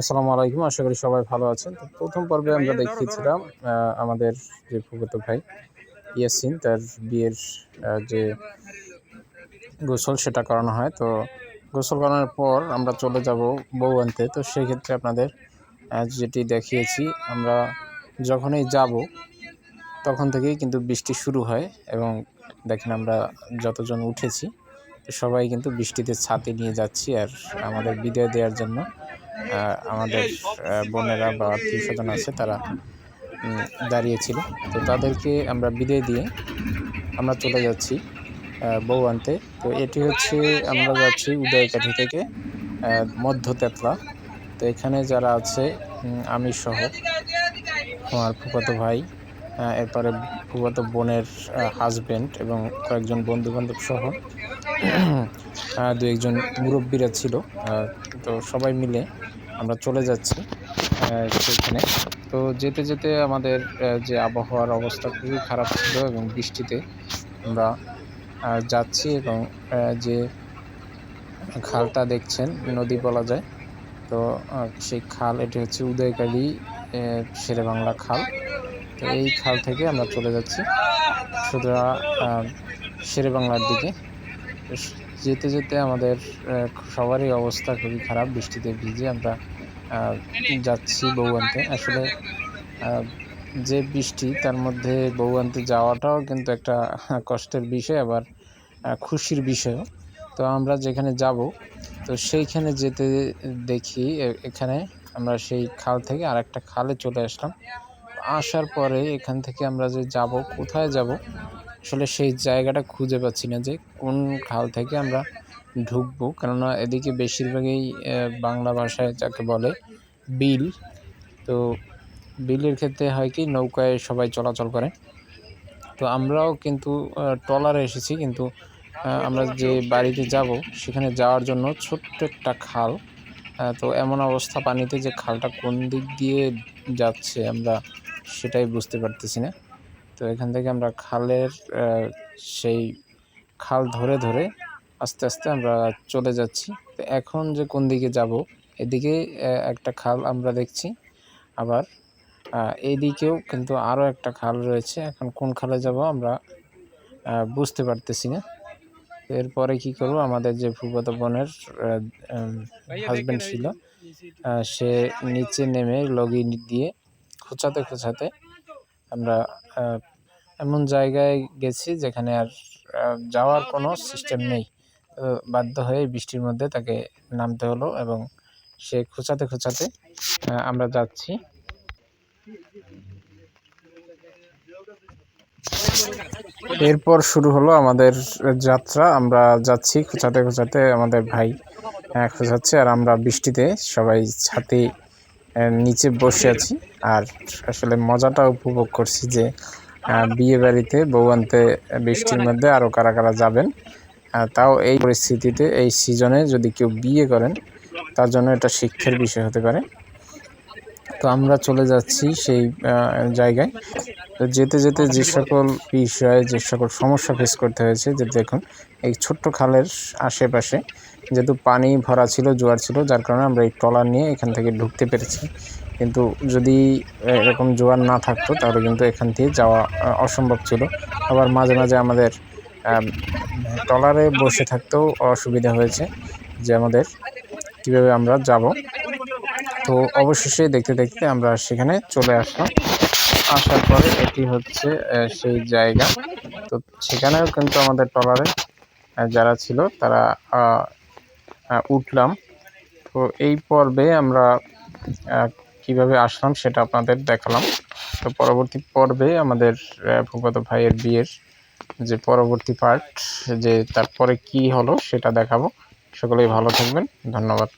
আসসালামু আলাইকুম, আশা করি সবাই ভালো আছেন। তো প্রথম পর্বে আমরা দেখিয়েছিলাম আমাদের যে ফুফাতো ভাই ইয়াসিন, তার বিয়ের যে গোসল সেটা করানো হয়। তো গোসল করানোর পর আমরা চলে যাব বউ আনতে তো সেক্ষেত্রে আপনাদের যেটি দেখিয়েছি, আমরা যখনই যাব, তখন থেকেই কিন্তু বৃষ্টি শুরু হয় এবং দেখেন আমরা যতজন উঠেছি, সবাই কিন্তু বৃষ্টিতে ছাতি নিয়ে যাচ্ছি আর আমাদের বিদায় দেওয়ার জন্য। আমাদের বোনেরা বা আত্মীয় স্বজন আছে তারা দাঁড়িয়েছিল। তো তাদেরকে আমরা বিদায় দিয়ে আমরা চলে যাচ্ছি বউ আনতে তো এটি হচ্ছে আমরা যাচ্ছি উদয়কাঠি থেকে মধ্য তেতলা। তো এখানে যারা আছে আমি সহ আমার ফুফাতো ভাই এরপরে ফুফাতো বোনের হাজবেন্ড এবং কয়েকজন বন্ধু বান্ধব সহ দু একজন মুরব্বীরা ছিল। তো সবাই মিলে আমরা চলে যাচ্ছি সেখানে। তো যেতে যেতে আমাদের যে আবহাওয়ার অবস্থা খুবই খারাপ ছিল এবং বৃষ্টিতে আমরা যাচ্ছি এবং যে খালটা দেখছেন, নদী বলা যায়, তো সেই খাল, এটি হচ্ছে উদয়কালী শেরে বাংলা খাল। তো এই খাল থেকে আমরা চলে যাচ্ছি। সুতরাং শেরে বাংলার দিকে। যেতে যেতে আমাদের সবারই অবস্থা খুবই খারাপ। বৃষ্টিতে ভিজে আমরা যাচ্ছি বউ আনতে আসলে যে বৃষ্টি, তার মধ্যে বউ আনতে যাওয়াটাও কিন্তু একটা কষ্টের বিষয়, আবার খুশির বিষয়ও। তো আমরা যেখানে যাব, তো সেইখানে যেতে দেখি এখানে আমরা সেই খাল থেকে আর একটা খালে চলে আসলাম। আসার পরে এখান থেকে আমরা যে যাব, কোথায় যাব, আসলে সেই জায়গাটা খুঁজে পাচ্ছি না যে কোন খাল থেকে আমরা ঢুকবো। কেননা এদিকে বেশিরভাগই বাংলা ভাষায় যাকে বলে, বিল। তো বিলের ক্ষেত্রে হয় কি, নৌকায় সবাই চলাচল করে। তো আমরাও কিন্তু ট্রলারে এসেছি, কিন্তু আমরা যে বাড়িতে যাব, সেখানে যাওয়ার জন্য ছোট্ট একটা খাল। তো এমন অবস্থা পানিতে যে খালটা কোন দিক দিয়ে যাচ্ছে আমরা সেটাই বুঝতে পারতেছি না। তো এখান থেকে আমরা খালের সেই খাল ধরে ধরে আস্তে আস্তে আমরা চলে যাচ্ছি। তো এখন যে কোন দিকে যাব এদিকে একটা খাল আমরা দেখছি। আবার আহ, এইদিকেও কিন্তু আরও একটা খাল রয়েছে। এখন কোন খালে যাব আমরা বুঝতে পারতেছি না। এরপরে কি করব আমাদের যে ফুফাতো বোনের হাজব্যান্ড ছিল সে নিচে নেমে লগি দিয়ে খোঁচাতে খোঁচাতে আমরা এমন জায়গায় গেছি যেখানে আর যাওয়ার কোনো সিস্টেম নেই। বাধ্য হয়ে বৃষ্টির মধ্যে তাকে নামতে হলো এবং সে খোঁচাতে খোঁচাতে আমরা যাচ্ছি। এরপর শুরু হলো আমাদের যাত্রা। আমরা যাচ্ছি খোঁচাতে খোঁচাতে, আমাদের ভাই খোঁচাচ্ছে আর আমরা বৃষ্টিতে সবাই ছাতি নিচে বসে আছি। আর আসলে মজাটা উপভোগ করছি যে বিয়ে বাড়িতে বউ আনতে বৃষ্টির মধ্যে আরও কারা কারা যাবেন। তাও এই পরিস্থিতিতে, এই সিজনে যদি কেউ বিয়ে করেন, তার জন্য এটা শিক্ষার বিষয় হতে পারে। তো আমরা চলে যাচ্ছি সেই জায়গায়। তো যেতে যেতে যে সকল বিষয়ে যে সকল সমস্যা ফেস করতে হয়েছে, যে দেখুন, এই ছোট্ট খালের আশেপাশে যেহেতু পানি ভরা ছিল, জোয়ার ছিল, যার কারণে আমরা এই ট্রলার নিয়ে এখান থেকে ঢুকতে পেরেছি। কিন্তু যদি এরকম জোয়ার না থাকতো, তাহলে কিন্তু এখান থেকে যাওয়া অসম্ভব ছিল। আবার মাঝে মাঝে আমাদের ট্রলারে বসে থাকতেও অসুবিধা হয়েছে যে আমাদের কীভাবে আমরা যাব। তো অবশেষে দেখতে দেখতে আমরা সেখানে চলে আসলাম। আসার পরে এটি হচ্ছে সেই জায়গা। তো সেখানেও কিন্তু আমাদের ট্রলারে যারা ছিল তারা উঠলাম। তো এই পর্বে আমরা কীভাবে আসলাম সেটা আপনাদের দেখালাম। তো পরবর্তী পর্বে আমাদের ফুফাতো ভাইয়ের বিয়ের যে পরবর্তী পার্ট যে তারপরে কি হলো সেটা দেখাবো। সকলেই ভালো থাকবেন। ধন্যবাদ।